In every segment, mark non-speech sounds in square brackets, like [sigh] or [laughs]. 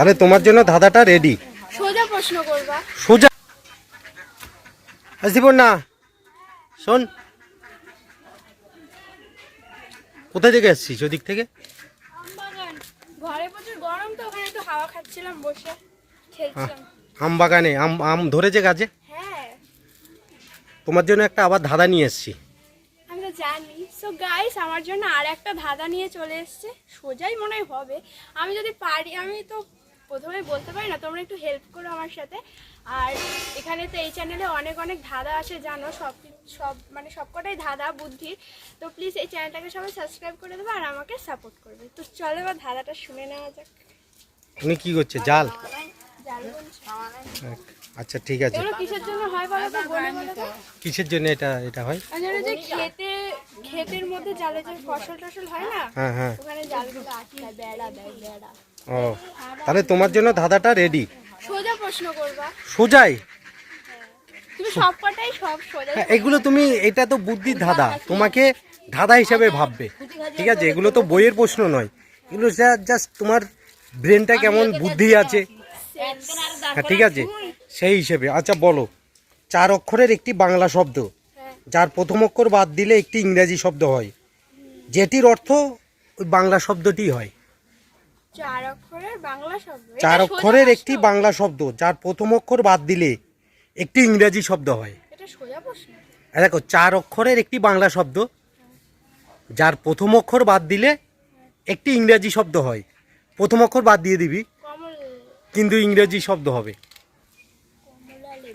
তাহলে তোমার জন্য ধাঁধাটা রেডি সোজা প্রশ্ন করবা। সোজা। আসিব না শোন। কোথা থেকে আসছিস ওদিক থেকে? ঘরে প্রচুর গরম তো ওখানে একটু হাওয়া খাচ্ছিলাম বসে। আম বাগানে আম আম ধরেছে গাছে? হ্যাঁ। তোমার জন্য একটা আবার ধাঁধা নিয়ে এসছি। আমি তো জানি। সো গাইস আমার জন্য আর একটা ধাঁধা নিয়ে চলে এসছে। সোজাই মনে হবে। আমি যদি পারি আমি তো প্রথমে বলতে পারি না তোমরা একটু হেল্প করো আমার সাথে। আর এখানে তো এই চ্যানেলে অনেক অনেক ধাঁধা আসে জানো সব সব মানে সবকটাই ধাঁধা বুদ্ধির। তো প্লিজ এই চ্যানেলটাকে সবাই সাবস্ক্রাইব করে দেবে আর আমাকে সাপোর্ট করবে। তো চলো এবার ধাঁধাটা শুনে নেওয়া যাক। তুমি কি করছে? জাল? আচ্ছা ঠিক আছে। কিসের জন্য হয় বলো তো বলে বলো কিসের জন্য এটা এটা হয়? আর জানো যে খেতে ক্ষেতের মধ্যে জালে যে ফসল টসল হয় না? হ্যাঁ হ্যাঁ। ওখানে জালগুলো আটকায় বেড়া দেয় বেড়া। ও। তাহলে তোমার জন্য ধাঁধাটা রেডি সোজা প্রশ্ন করবা। সোজাই? তুমি সব সোজা। হ্যাঁ এগুলো তুমি এটা তো বুদ্ধির ধাঁধা। তোমাকে ধাঁধা হিসেবে ভাববে। ঠিক আছে এগুলো তো বইয়ের প্রশ্ন নয়। এগুলো জাস্ট তোমার ব্রেনটা কেমন বুদ্ধি আছে। হ্যাঁ ঠিক আছে। সেই হিসেবে। আচ্ছা বলো। চার অক্ষরের একটি বাংলা শব্দ। হ্যাঁ। যার প্রথম অক্ষর বাদ দিলে একটি ইংরেজি শব্দ হয়। যেটির অর্থ ওই বাংলা শব্দটি হয়। চার অক্ষরের বাংলা শব্দ। চার অক্ষরের একটি বাংলা শব্দ যার প্রথম অক্ষর বাদ দিলে একটি ইংরেজি শব্দ হয়। এটা সোজা প্রশ্ন। দেখো চার অক্ষরের একটি বাংলা শব্দ যার প্রথম অক্ষর বাদ দিলে একটি ইংরেজি শব্দ হয়। প্রথম অক্ষর বাদ দিয়ে দিবি কিন্তু ইংরেজি শব্দ হবে।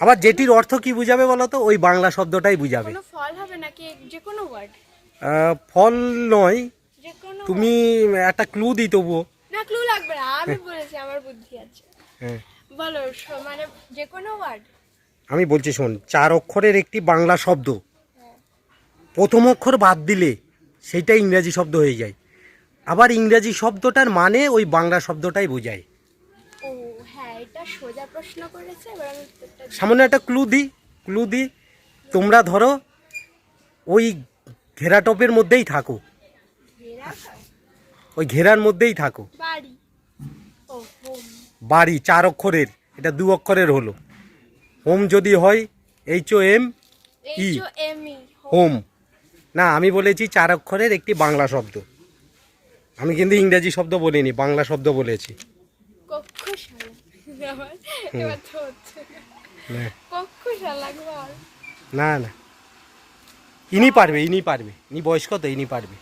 আবার যেটির অর্থ কি বুঝাবে বলো তো? ওই বাংলা শব্দটাই বুঝাবে। ফল হবে নাকি যে কোনো ওয়ার্ড ফল নয়। তুমি একটা ক্লু দিই তবুও। লাগবে না আমি বলেছি আমার বুদ্ধি আছে। হ্যাঁ। বলো মানে যে কোনো ওয়ার্ড আমি বলছি শোন চার অক্ষরের একটি বাংলা শব্দ। প্রথম অক্ষর বাদ দিলে সেইটা ইংরেজি শব্দ হয়ে যায়। আবার ইংরেজি শব্দটার মানে ওই বাংলা শব্দটাই বোঝায়। ও হ্যাঁ। সামান্য একটা ক্লু দিই ক্লু দিই তোমরা ধরো ওই ঘেরাটপের মধ্যেই থাকো। ওই ঘেরার মধ্যেই থাকো। বাড়ি। চার অক্ষরের। এটা দু অক্ষরের হলো। হোম যদি হয় H O M E. Home. না আমি বলেছি চার অক্ষরের একটি বাংলা শব্দ। আমি কিন্তু ইংরেজি শব্দ বলিনি বাংলা শব্দ বলেছি। না না। ইনি পারবে ইনি পারবে। ইনি বয়স্ক তো ইনি পারবে।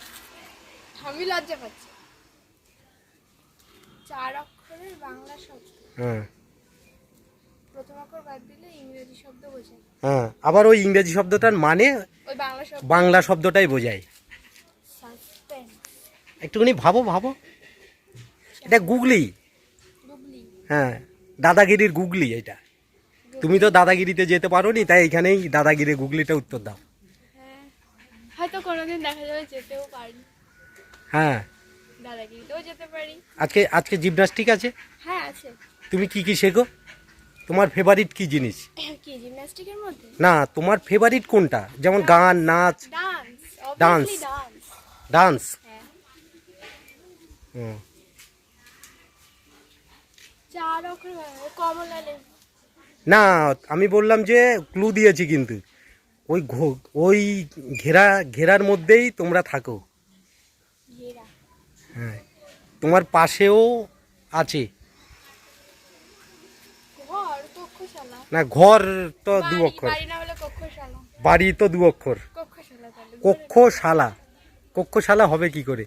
আমি লজ্জা পাচ্ছি। চার অক্ষরের বাংলা শব্দ। হ্যাঁ। প্রথম অক্ষর বাদ দিলে ইংরেজি শব্দ বোঝায়। হ্যাঁ আবার ওই ইংরেজি শব্দটার মানে ওই বাংলা শব্দ। বাংলা শব্দটাই বোঝায়। একটুখানি ভাবো ভাবো। এটা গুগলি। হ্যাঁ দাদাগিরির গুগলি এটা। তুমি তো দাদাগিরিতে যেতে পারো নি তাই এখানেই দাদাগিরি গুগলিটা উত্তর দাও। হয়তো কোনোদিন দেখা যাবে যেতেও পারি হ্যাঁ। দাদাগিরিতেও যেতে পারি। আজকে আজকে জিমনাস্টিক আছে? হ্যাঁ আছে। তুমি কি কি শেখো? তোমার ফেভারিট কি জিনিস? কি জিমন্যাস্টিকের মধ্যে? না তোমার ফেভারিট কোনটা? যেমন গান নাচ? ডান্স ডান্স ডান্স হ্যাঁ। হুম। চার অক্ষর কমলা লেবু। না আমি বললাম যে ক্লু দিয়েছি কিন্তু। ওই ঘো- ওই ঘেরা ঘেরার মধ্যেই তোমরা থাকো। হ্যাঁ। তোমার পাশেও আছে। না ঘর তো দু অক্ষর। বাড়ি তো দু অক্ষর। কক্ষশালা কক্ষশালা। হবে কি করে?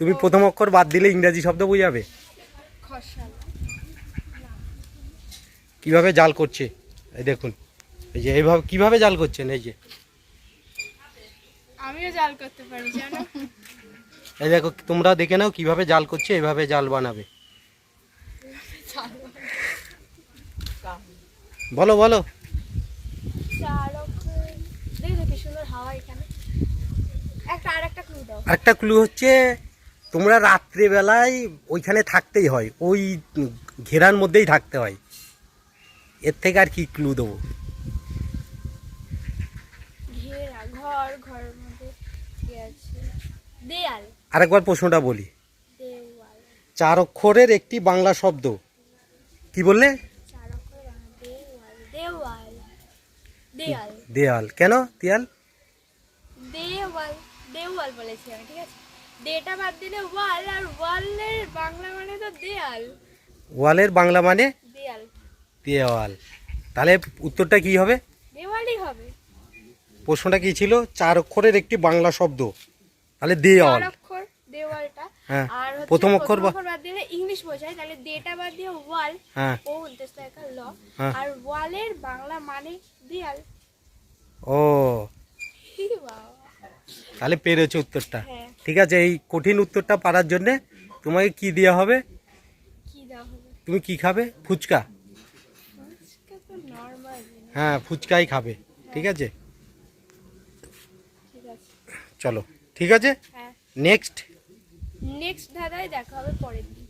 তুমি প্রথম অক্ষর বাদ দিলে ইংরাজি শব্দ বুঝাবে। কীভাবে জাল করছে? এই দেখুন। এই যে এইভাবে কীভাবে জাল করছেন? এই যে। আমিও জাল করতে পারি জানো? [laughs] এই দেখো, তোমরা দেখে নাও কীভাবে জাল করছে, এভাবে জাল বানাবে। বলো বলো। চার অক্ষর দেখো কি সুন্দর হাওয়া এখানে একটা আর একটা ক্লু হচ্ছে, তোমরা রাত্রেবেলায় ওইখানে থাকতেই হয়, ওই ঘেরার মধ্যেই থাকতে হয়। এর থেকে আর কি ক্লু দেবো? ঘেরা মধ্যে দেয়াল। আরেকবার প্রশ্নটা বলি। চার অক্ষরের একটি বাংলা শব্দ। কি বললে? দেয়াল। দেয়াল। কেন? দেয়াল? দেওয়াল দেওয়াল বলেছি আমি ঠিক আছে? ডেটা বাদ দিলে ওয়াল আর ওয়ালের বাংলা মানে তো দেয়াল। ওয়ালের বাংলা মানে? দেয়াল। দেওয়াল। তাহলে উত্তরটা কি হবে? দেওয়ালই হবে। প্রশ্নটা কি ছিল? চার অক্ষরের একটি বাংলা শব্দ। তাহলে দেওয়াল দেওয়ালটা। হ্যাঁ, আর প্রথম অক্ষর বাদ দিলে ইংলিশ বোঝায় তাহলে ডেটা বাদ দিয়ে ওয়াল। হ্যাঁ। ও উদ্দেশ্য একটা ল। হ্যাঁ। আর ওয়ালের বাংলা মানে দেয়াল। ও। তাহলে পেরেছ উত্তরটা। হ্যাঁ। ঠিক আছে এই কঠিন উত্তরটা পারার জন্যে তোমাকে কি দেওয়া হবে? তুমি কি খাবে? ফুচকা। ফুচকা নর্মাল হ্যাঁ ফুচকাই খাবে। ঠিক আছে। চলো। ঠিক আছে? হ্যাঁ। নেক্সট নেক্সট ধাঁধায় দেখা হবে পরের দিন।